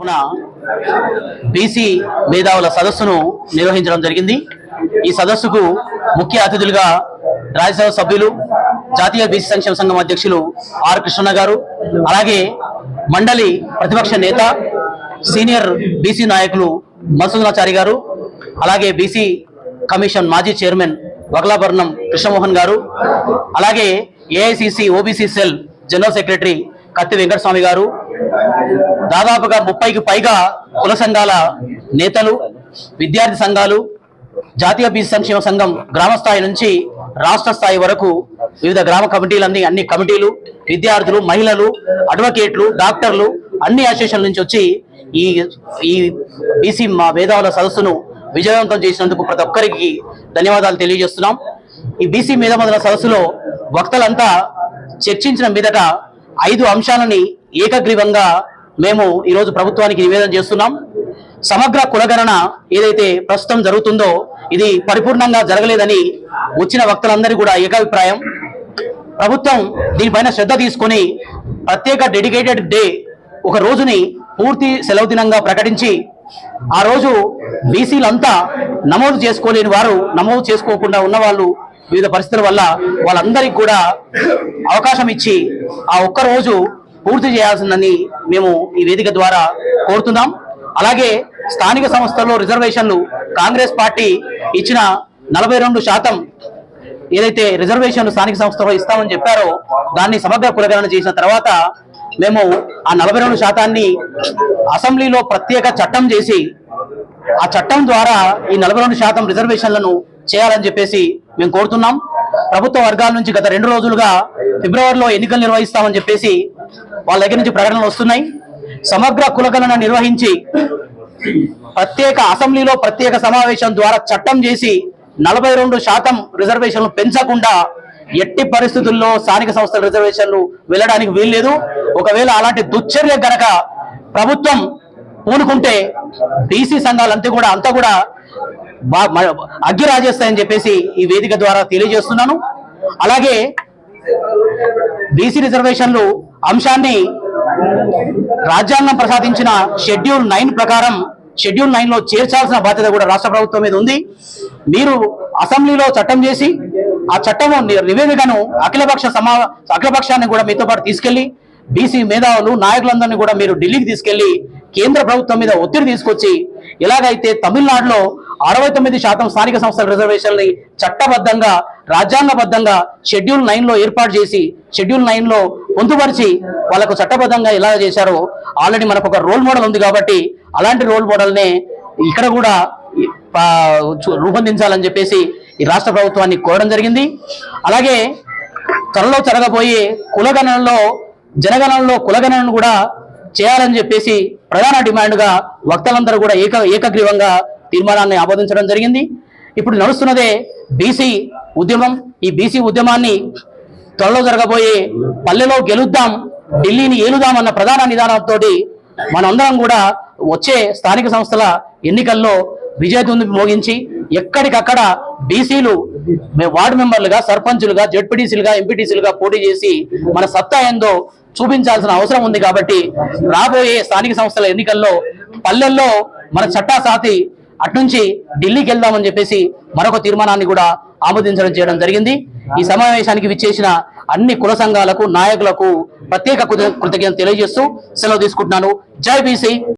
తరపున బీసీ మేధావుల సదస్సును నిర్వహించడం జరిగింది. ఈ సదస్సుకు ముఖ్య అతిథులుగా రాజ్యసభ సభ్యులు జాతీయ బీసీ సంక్షేమ సంఘం అధ్యక్షులు ఆర్ కృష్ణ గారు అలాగే మండలి ప్రతిపక్ష నేత సీనియర్ బీసీ నాయకులు మసూదనాచారి గారు అలాగే బీసీ కమిషన్ మాజీ చైర్మన్ వగలాభరణం కృష్ణమోహన్ గారు అలాగే AICC OBC cell general secretary Katti Venkataswamy గారు దాదాపుగా ముప్పైకి పైగా కుల సంఘాల నేతలు విద్యార్థి సంఘాలు జాతీయ బీసీ సంక్షేమ సంఘం గ్రామ స్థాయి నుంచి రాష్ట్ర స్థాయి వరకు వివిధ గ్రామ కమిటీలన్నీ అన్ని కమిటీలు విద్యార్థులు మహిళలు అడ్వకేట్లు డాక్టర్లు అన్ని అసోసియేషన్ల నుంచి వచ్చి ఈ ఈ బీసీ మా మేధావుల సదస్సును విజయవంతం చేసినందుకు ప్రతి ఒక్కరికి ధన్యవాదాలు తెలియజేస్తున్నాం. ఈ బీసీ మేధావుల సదస్సులో వక్తలంతా చర్చించిన మీదట ఐదు అంశాలని ఏకగ్రీవంగా మేము ఈరోజు ప్రభుత్వానికి నివేదన చేస్తున్నాం. సమగ్ర కులగణన ఏదైతే ప్రస్తుతం జరుగుతుందో ఇది పరిపూర్ణంగా జరగలేదని వచ్చిన వక్తలందరి కూడా ఏకాభిప్రాయం. ప్రభుత్వం దీనిపైన శ్రద్ధ తీసుకొని ప్రత్యేక డెడికేటెడ్ డే ఒక రోజుని పూర్తి సెలవు దినంగా ప్రకటించి ఆ రోజు బీసీలంతా నమోదు చేసుకోలేని వారు నమోదు చేసుకోకుండా ఉన్న వాళ్ళు వివిధ పరిస్థితుల వల్ల వాళ్ళందరికీ కూడా అవకాశం ఇచ్చి ఆ ఒక్క రోజు పూర్తి చేయాల్సిందని మేము ఈ వేదిక ద్వారా కోరుతున్నాం. అలాగే స్థానిక సంస్థల్లో రిజర్వేషన్లు కాంగ్రెస్ పార్టీ ఇచ్చిన నలభై రెండు శాతం ఏదైతే రిజర్వేషన్ స్థానిక సంస్థలో ఇస్తామని చెప్పారో దాన్ని సమగ్ర కులగణన చేసిన తర్వాత మేము ఆ నలభై రెండు శాతాన్ని అసెంబ్లీలో ప్రత్యేక చట్టం చేసి ఆ చట్టం ద్వారా ఈ నలభై రెండు శాతం రిజర్వేషన్లను చేయాలని చెప్పేసి మేము కోరుతున్నాం. ప్రభుత్వ వర్గాల నుంచి గత రెండు రోజులుగా ఫిబ్రవరిలో ఎన్నికలు నిర్వహిస్తామని చెప్పేసి వాళ్ళ దగ్గర నుంచి ప్రకటనలు వస్తున్నాయి. సమగ్ర కులగణన నిర్వహించి ప్రత్యేక అసెంబ్లీలో ప్రత్యేక సమావేశం ద్వారా చట్టం చేసి నలభై రెండు శాతం రిజర్వేషన్లు పెంచకుండా ఎట్టి పరిస్థితుల్లో స్థానిక సంస్థల రిజర్వేషన్లు వెళ్ళడానికి వీల్లేదు. ఒకవేళ అలాంటి దుశ్చర్య గనక ప్రభుత్వం పూనుకుంటే బీసీ సంఘాలంతా కూడా అంతా కూడా బా- అగ్గి రాజేస్తాయని చెప్పేసి ఈ వేదిక ద్వారా తెలియజేస్తున్నాను. అలాగే బీసీ రిజర్వేషన్లు అంశాన్ని రాజ్యాంగం ప్రసాదించిన షెడ్యూల్ నైన్ ప్రకారం షెడ్యూల్ నైన్లో చేర్చాల్సిన బాధ్యత కూడా రాష్ట్ర ప్రభుత్వం మీద ఉంది. మీరు అసెంబ్లీలో చట్టం చేసి ఆ చట్టము నివేదికను అఖిలపక్ష సమా అఖిలపక్షాన్ని కూడా మీతో పాటు తీసుకెళ్ళి బీసీ మేధావులు నాయకులందరినీ కూడా మీరు ఢిల్లీకి తీసుకెళ్ళి కేంద్ర ప్రభుత్వం మీద ఒత్తిడి తీసుకొచ్చి ఎలాగైతే తమిళనాడులో అరవై తొమ్మిది శాతం స్థానిక సంస్థల రిజర్వేషన్లని చట్టబద్ధంగా రాజ్యాంగబద్ధంగా షెడ్యూల్ నైన్లో ఏర్పాటు చేసి షెడ్యూల్ నైన్లో పొందుపరిచి వాళ్ళకు చట్టబద్ధంగా ఎలా చేశారో ఆల్రెడీ మనకు ఒక రోల్ మోడల్ ఉంది కాబట్టి అలాంటి రోల్ మోడల్ నే ఇక్కడ కూడా రూపొందించాలని చెప్పేసి ఈ రాష్ట్ర ప్రభుత్వాన్ని కోరడం జరిగింది. అలాగే త్వరలో జరగబోయే కులగణనలో జనగణనలో కులగణనను కూడా చేయాలని చెప్పేసి ప్రధాన డిమాండ్గా వక్తలందరూ కూడా ఏక ఏకగ్రీవంగా తీర్మానాన్ని ఆమోదించడం జరిగింది. ఇప్పుడు నడుస్తున్నదే బీసీ ఉద్యమం. ఈ బీసీ ఉద్యమాన్ని త్వరలో జరగబోయే పల్లెలో గెలుద్దాం ఢిల్లీని ఏలుదాం అన్న ప్రధాన నిదానంతో మనందరం కూడా వచ్చే స్థానిక సంస్థల ఎన్నికల్లో విజయదుంది మోగించి ఎక్కడికక్కడ బీసీలు వార్డు మెంబర్లుగా సర్పంచులుగా జడ్పీటీసీలుగా ఎంపీటీసీలుగా పోటీ చేసి మన సత్తా ఏందో చూపించాల్సిన అవసరం ఉంది కాబట్టి రాబోయే స్థానిక సంస్థల ఎన్నికల్లో పల్లెల్లో మన చట్టా సాతి అట్నుంచి ఢిల్లీకి వెళ్దామని చెప్పేసి మరొక తీర్మానాన్ని కూడా ఆమోదించడం చేయడం జరిగింది. ఈ సమావేశానికి విచ్చేసిన అన్ని కుల సంఘాలకు నాయకులకు ప్రత్యేక కృతజ్ఞత తెలియజేస్తూ సెలవు తీసుకుంటున్నాను. జై బీసీ!